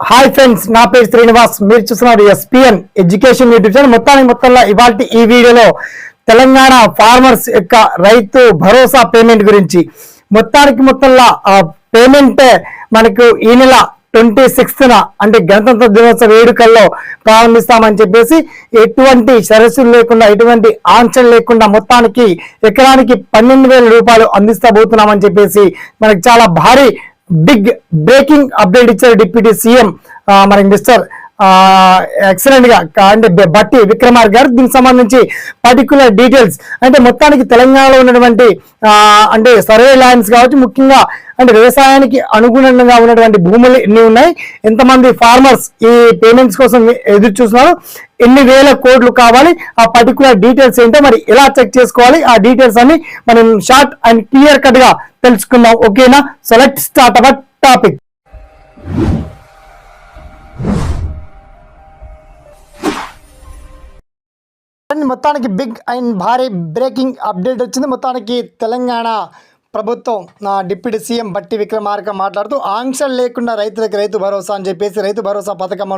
Hi friends నా పేరు శ్రీనివాస్. మీరు చూస్తున్నారు ఎస్పిఎన్ ఎడ్యుకేషన్ యూట్యూబ్ ఛానల్ మొత్తానికి మొత్తంలో ఇవాళ ఈ వీడియోలో తెలంగాణ ఫార్మర్స్ యొక్క రైతు భరోసా పేమెంట్ గురించి. మొత్తానికి మొత్తంలో పేమెంట్ మనకు ఈ నెల ట్వంటీ సిక్స్త్ అంటే గణతంత్ర దినోత్సవ వేడుకల్లో ప్రారంభిస్తామని చెప్పేసి ఎటువంటి సరస్సులు లేకుండా ఎటువంటి ఆంక్షలు లేకుండా మొత్తానికి ఎకరానికి పన్నెండు వేల రూపాయలు అందిస్తాబోతున్నామని చెప్పేసి మనకి చాలా భారీ బిగ్ బ్రేకింగ్ అప్డేట్ ఇచ్చారు డిప్యూటీ సీఎం మనకి మిస్టర్ ఎక్సలెంట్గా అంటే బట్టి విక్రమార్ గారు. దీనికి సంబంధించి పర్టికులర్ డీటెయిల్స్ అంటే మొత్తానికి తెలంగాణలో ఉన్నటువంటి అంటే సర్వే ల్యాండ్స్ కావచ్చు ముఖ్యంగా అంటే వ్యవసాయానికి అనుగుణంగా ఉన్నటువంటి భూములు ఎన్ని ఉన్నాయి? ఎంతమంది ఫార్మర్స్ ఈ పేమెంట్స్ కోసం ఎదురు చూస్తున్నారు? ఎన్ని వేల కోట్లు కావాలి? ఆ పర్టికులర్ డీటెయిల్స్ ఏంటో మరి ఎలా చెక్ చేసుకోవాలి? ఆ డీటెయిల్స్ అన్ని మనం షార్ట్ అండ్ క్లియర్ కట్గా తెలుసుకుందాం. ఓకేనా select start our topic and మొత్తానికి బిగ్ అండ్ భారీ బ్రేకింగ్ అప్డేట్ వచ్చింది. మొత్తానికి తెలంగాణ ప్రభుత్వం నా డిప్యూటీ సీఎం బట్టి విక్రమార్క మాట్లాడుతూ ఆంక్షలు లేకుండా రైతులకు రైతు భరోసా అని చెప్పేసి రైతు భరోసా పథకం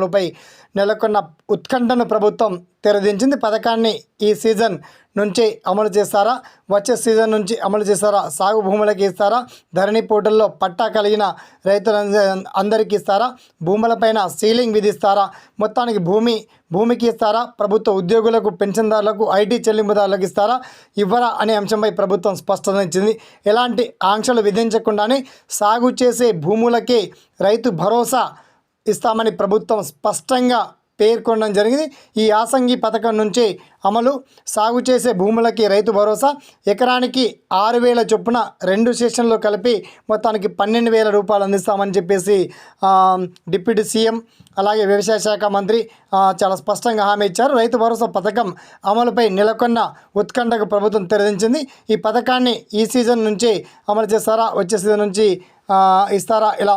నెలకొన్న ఉత్కంఠను ప్రభుత్వం తెరదించింది. పథకాన్ని ఈ సీజన్ నుంచి అమలు చేస్తారా? వచ్చే సీజన్ నుంచి అమలు చేస్తారా? సాగు భూములకి ఇస్తారా? ధరణి పోర్టల్లో పట్టా కలిగిన రైతులంద అందరికీ ఇస్తారా? భూములపైన సీలింగ్ విధిస్తారా? మొత్తానికి భూమి భూమికి ఇస్తారా? ప్రభుత్వ ఉద్యోగులకు పెన్షన్దారులకు ఐటీ చెల్లింపుదారులకు ఇస్తారా? ఇవ్వరా అనే అంశంపై ప్రభుత్వం స్పష్టత ఇచ్చింది. ఎలాంటి ఆంక్షలు విధించకుండానే సాగు చేసే భూములకే రైతు భరోసా ఇస్తామని ప్రభుత్వం స్పష్టంగా పేర్కొనడం జరిగింది. ఈ యాసంగి పథకం నుంచి అమలు సాగు చేసే భూములకి రైతు భరోసా. ఎకరానికి ఆరు వేల చొప్పున రెండు సెషన్లో కలిపి మొత్తానికి పన్నెండు వేల రూపాయలు అందిస్తామని చెప్పేసి డిప్యూటీ సీఎం అలాగే వ్యవసాయ శాఖ మంత్రి చాలా స్పష్టంగా హామీ ఇచ్చారు. రైతు భరోసా పథకం అమలుపై నెలకొన్న ఉత్కంఠకు ప్రభుత్వం తెరదించింది. ఈ పథకాన్ని ఈ సీజన్ నుంచి అమలు చేస్తారా? వచ్చే సీజన్ నుంచి ఇస్తారా? ఇలా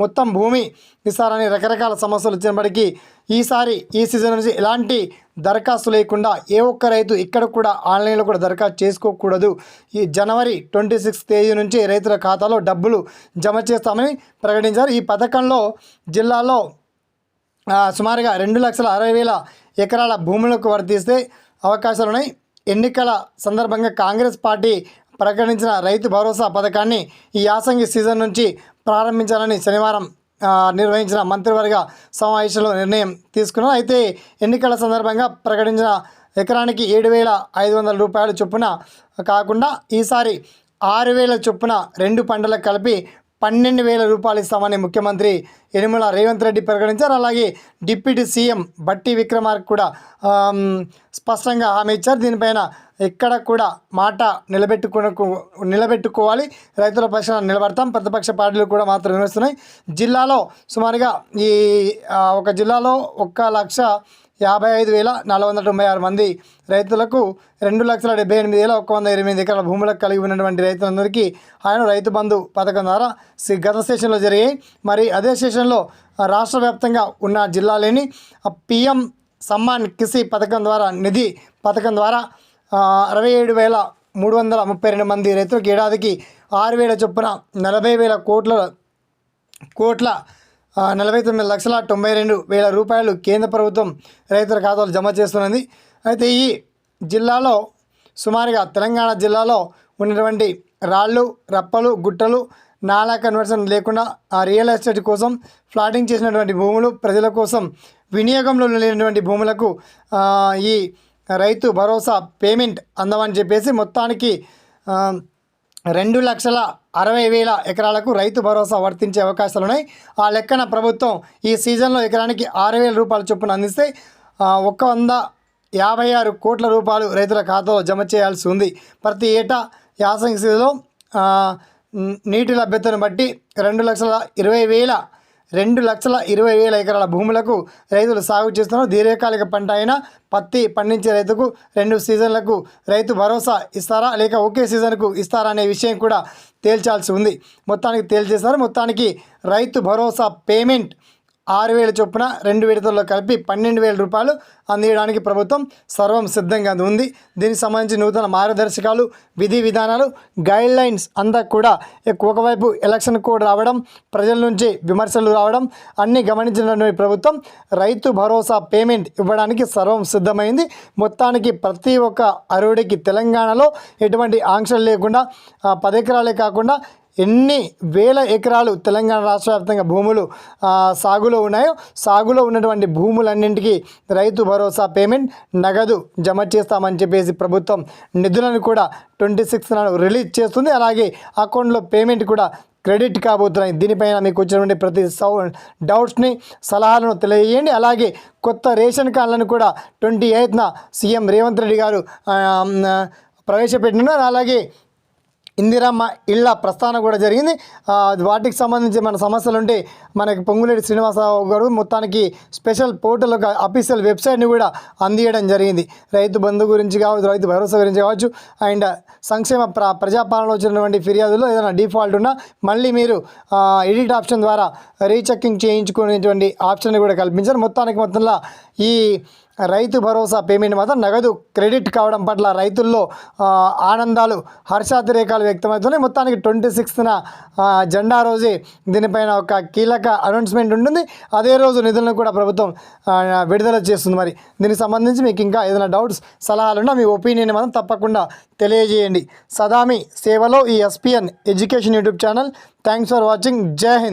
మొత్తం భూమి ఇస్తారని రకరకాల సమస్యలు వచ్చినప్పటికీ ఈసారి ఈ సీజన్ నుంచి ఎలాంటి దరఖాస్తు లేకుండా ఏ ఒక్క రైతు ఇక్కడ కూడా ఆన్లైన్లో కూడా దరఖాస్తు చేసుకోకూడదు. ఈ జనవరి ట్వంటీ సిక్స్త్ తేదీ నుంచి రైతుల ఖాతాలో డబ్బులు జమ చేస్తామని ప్రకటించారు. ఈ పథకంలో జిల్లాలో సుమారుగా రెండు లక్షల అరవై వేల ఎకరాల భూములకు వర్తిస్తే అవకాశాలు ఉన్నాయి ఎన్నికల సందర్భంగా కాంగ్రెస్ పార్టీ ప్రకటించిన రైతు భరోసా పథకాన్ని ఈ యాసంగి సీజన్ నుంచి ప్రారంభించాలని శనివారం నిర్వహించిన మంత్రివర్గ సమావేశంలో నిర్ణయం తీసుకున్నారు. అయితే ఎన్నికల సందర్భంగా ప్రకటించిన ఎకరానికి ఏడు వేల ఐదు వందల రూపాయల చొప్పున కాకుండా ఈసారి ఆరు వేల చొప్పున రెండు పంటలకు కలిపి పన్నెండు వేల రూపాయలు ఇస్తామని ముఖ్యమంత్రి యనుమల రేవంత్ రెడ్డి ప్రకటించారు. అలాగే డిప్యూటీ సీఎం బట్టి విక్రమార్క కూడా స్పష్టంగా హామీ ఇచ్చారు. దీనిపైన ఎక్కడ కూడా మాట నిలబెట్టుకున్న నిలబెట్టుకోవాలి. రైతుల పక్షాన నిలబడతాం. ప్రతిపక్ష పార్టీలు కూడా మాత్రం విమర్శిస్తున్నాయి జిల్లాలో సుమారుగా ఈ ఒక జిల్లాలో ఒక్క లక్ష యాభై ఐదు వేల నాలుగు వందల తొంభై ఆరు మంది రైతులకు రెండు లక్షల డెబ్బై ఎనిమిది వేల ఒక వంద ఎనిమిది ఎకరాల భూములకు కలిగి ఉన్నటువంటి రైతులందరికీ ఆయన రైతు బంధు పథకం ద్వారా గత సెషన్లో జరిగాయి. మరి అదే సెషన్లో రాష్ట్ర వ్యాప్తంగా ఉన్న జిల్లాలేని పిఎం సమ్మాన్ కిసి పథకం ద్వారా నిధి పథకం ద్వారా అరవై ఏడు వేల మూడు వందల ముప్పై రెండు మంది రైతులకు ఏడాదికి ఆరు వేల చొప్పున నలభై వేల కోట్ల కోట్ల నలభై తొమ్మిది లక్షల తొంభై రెండు వేల రూపాయలు కేంద్ర ప్రభుత్వం రైతుల ఖాతాలు జమ చేస్తున్నది. అయితే ఈ జిల్లాలో సుమారుగా తెలంగాణ జిల్లాలో ఉన్నటువంటి రాళ్ళు రప్పలు గుట్టలు నాలా కన్వర్షన్ లేకుండా ఆ రియల్ ఎస్టేట్ కోసం ఫ్లాటింగ్ చేసినటువంటి భూములు ప్రజల కోసం వినియోగంలో లేనటువంటి భూములకు ఈ రైతు భరోసా పేమెంట్ అందమని చెప్పేసి మొత్తానికి రెండు లక్షల అరవై వేల ఎకరాలకు రైతు భరోసా వర్తించే అవకాశాలు ఉన్నాయి. ఆ లెక్కన ప్రభుత్వం ఈ సీజన్లో ఎకరానికి ఆరు వేల రూపాయల చొప్పున అందిస్తే ఒక ఒక్క వంద యాభై ఆరు కోట్ల రూపాయలు రైతుల ఖాతాలో జమ చేయాల్సి ఉంది. ప్రతి ఏటా యాసంగి సీజన్లో నీటి లభ్యతను బట్టి రెండు లక్షల ఇరవై వేల రెండు లక్షల ఇరవై వేల ఎకరాల భూములకు రైతులు సాగు చేస్తున్నారు. దీర్ఘకాలిక పంట అయిన పత్తి పండించే రైతుకు రెండు సీజన్లకు రైతు భరోసా ఇస్తారా? లేక ఒకే సీజన్కు ఇస్తారా అనే విషయం కూడా తేల్చాల్సి ఉంది. మొత్తానికి తేల్చేస్తారు మొత్తానికి రైతు భరోసా పేమెంట్ ఆరు వేల చొప్పున రెండు విడతల్లో కలిపి పన్నెండు వేల రూపాయలు అందియడానికి ప్రభుత్వం సర్వం సిద్ధంగా ఉంది. దీనికి సంబంధించి నూతన మార్గదర్శకాలు విధి విధానాలు గైడ్ లైన్స్ అంతా కూడా ఒకవైపు ఎలక్షన్ కోడ్ రావడం ప్రజల నుంచి విమర్శలు రావడం అన్నీ గమనించినటువంటి ప్రభుత్వం రైతు భరోసా పేమెంట్ ఇవ్వడానికి సర్వం సిద్ధమైంది. మొత్తానికి ప్రతి ఒక్క అరువుడికి తెలంగాణలో ఎటువంటి ఆంక్షలు లేకుండా పదెకరాలే పది ఎకరాలే కాకుండా ఎన్ని వేల ఎకరాలు తెలంగాణ రాష్ట్ర వ్యాప్తంగా భూములు సాగులో ఉన్నాయో సాగులో ఉన్నటువంటి భూములన్నింటికీ రైతు భరోసా పేమెంట్ నగదు జమ చేస్తామని చెప్పేసి ప్రభుత్వం నిధులను కూడా ట్వంటీ సిక్స్ నాడు రిలీజ్ చేస్తుంది. అలాగే అకౌంట్లో పేమెంట్ కూడా క్రెడిట్ కాబోతున్నాయి. దీనిపైన మీకు వచ్చినటువంటి ప్రతి సౌ డౌట్స్ని సలహాలను తెలియజేయండి. అలాగే కొత్త రేషన్ కార్డులను కూడా ట్వంటీ ఎయిత్న సీఎం రేవంత్ రెడ్డి గారు ప్రవేశపెట్టినారు. అలాగే ఇందిరమ్మ ఇళ్ళ ప్రస్థానం కూడా జరిగింది. వాటికి సంబంధించి మన సమస్యలు ఉంటే మనకి పొంగులేటి శ్రీనివాసరావు గారు మొత్తానికి స్పెషల్ పోర్టల్ ఒక అఫీషియల్ వెబ్సైట్ని కూడా అందియడం జరిగింది. రైతు బంధు గురించి కావచ్చు రైతు భరోసా గురించి కావచ్చు అండ్ సంక్షేమ ప్ర ప్రజాపాలనలో వచ్చినటువంటి ఫిర్యాదులో ఏదైనా డిఫాల్ట్ ఉన్నా మళ్ళీ మీరు ఎడిట్ ఆప్షన్ ద్వారా రీచెక్కింగ్ చేయించుకునేటువంటి ఆప్షన్ కూడా కల్పించారు. మొత్తానికి మొత్తంలో ఈ రైతు భరోసా పేమెంట్ మాత్రం నగదు క్రెడిట్ కావడం పట్ల రైతుల్లో ఆనందాలు హర్షాతిరేకాలు వ్యక్తమవుతున్నాయి. మొత్తానికి ట్వంటీ సిక్స్త్న జెండా రోజే దీనిపైన ఒక కీలక అనౌన్స్మెంట్ ఉంటుంది. అదే రోజు నిధులను కూడా ప్రభుత్వం విడుదల చేస్తుంది. మరి దీనికి సంబంధించి మీకు ఇంకా ఏదైనా డౌట్స్ సలహాలు ఉన్నా మీ ఒపీనియన్ మాత్రం తప్పకుండా తెలియజేయండి. సదామి సేవలో ఈ SPN education YouTube channel. Thanks for watching. జై హింద్.